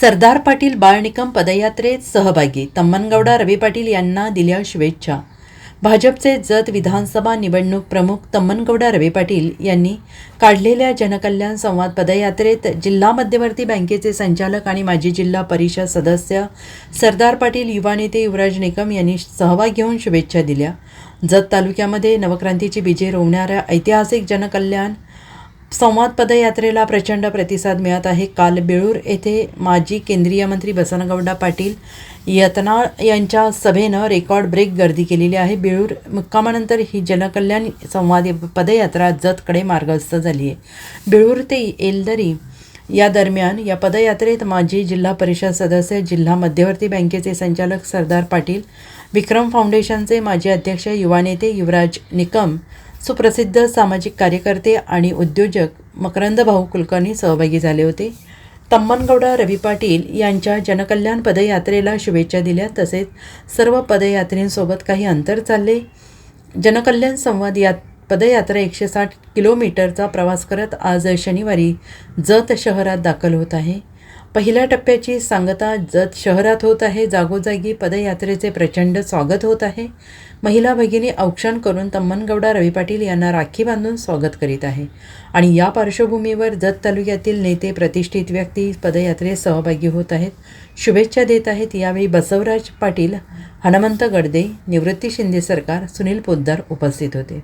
सरदार पाटील बाळनिकम पदयात्रेत सहभागी. तम्मनगौडा रवी पाटील यांना दिल्या शुभेच्छा. भाजपचे जत विधानसभा निवडणूक प्रमुख तम्मनगौडा रवी पाटील यांनी काढलेल्या जनकल्याण संवाद पदयात्रेत जिल्हा मध्यवर्ती बँकेचे संचालक आणि माजी जिल्हा परिषद सदस्य सरदार पाटील युवा नेते युवराज निकम यांनी सहभाग घेऊन शुभेच्छा दिल्या. जत तालुक्यामध्ये नवक्रांतीची बीजे रोवणाऱ्या ऐतिहासिक जनकल्याण संवाद पदयात्रेला प्रचंड प्रतिसाद मिळत आहे. काल बेळूर येथे माजी केंद्रीय मंत्री बसनगौडा पाटील यतनाळ यांच्या सभेनं रेकॉर्ड ब्रेक गर्दी केलेली आहे. बेळूर मुक्कामानंतर ही जनकल्याण संवाद पदयात्रा जतकडे मार्गस्थ झाली आहे. बेळूर ते एलदरी या दरम्यान या पदयात्रेत माजी जिल्हा परिषद सदस्य जिल्हा मध्यवर्ती बँकेचे संचालक सरदार पाटील विक्रम फाउंडेशनचे माजी अध्यक्ष युवा नेते युवराज निकम सुप्रसिद्ध सामाजिक कार्यकर्ते आणि उद्योजक मकरंद भाऊ कुलकर्णी सहभागी झाले होते. तम्मनगौडा रवी पाटील यांच्या जनकल्याण पदयात्रेला शुभेच्छा दिल्या तसेच सर्व पदयात्रींसोबत काही अंतर चालले. जनकल्याण संवाद या पदयात्रा एकशे साठ किलोमीटरचा प्रवास करत आज शनिवारी जत शहरात दाखल होत आहे. पहिल्या टप्प्याची सांगता जत शहरात होत आहे जागोजागी पदयात्रेचे प्रचंड स्वागत होत आहे. महिला भगिनी औक्षण करून तम्मनगौडा रवी पाटील यांना राखी बांधून स्वागत करीत आहे. आणि या पार्श्वभूमीवर जत तालुक्यातील नेते प्रतिष्ठित व्यक्ती पदयात्रेत सहभागी होत आहेत. शुभेच्छा देत आहेत यावेळी बसवराज पाटील हनुमंत गडदे निवृत्ती शिंदे सरकार सुनील पोद्दार उपस्थित होते.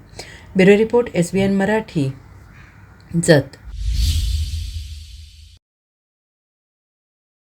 Bureau report S B N Marathi Jath.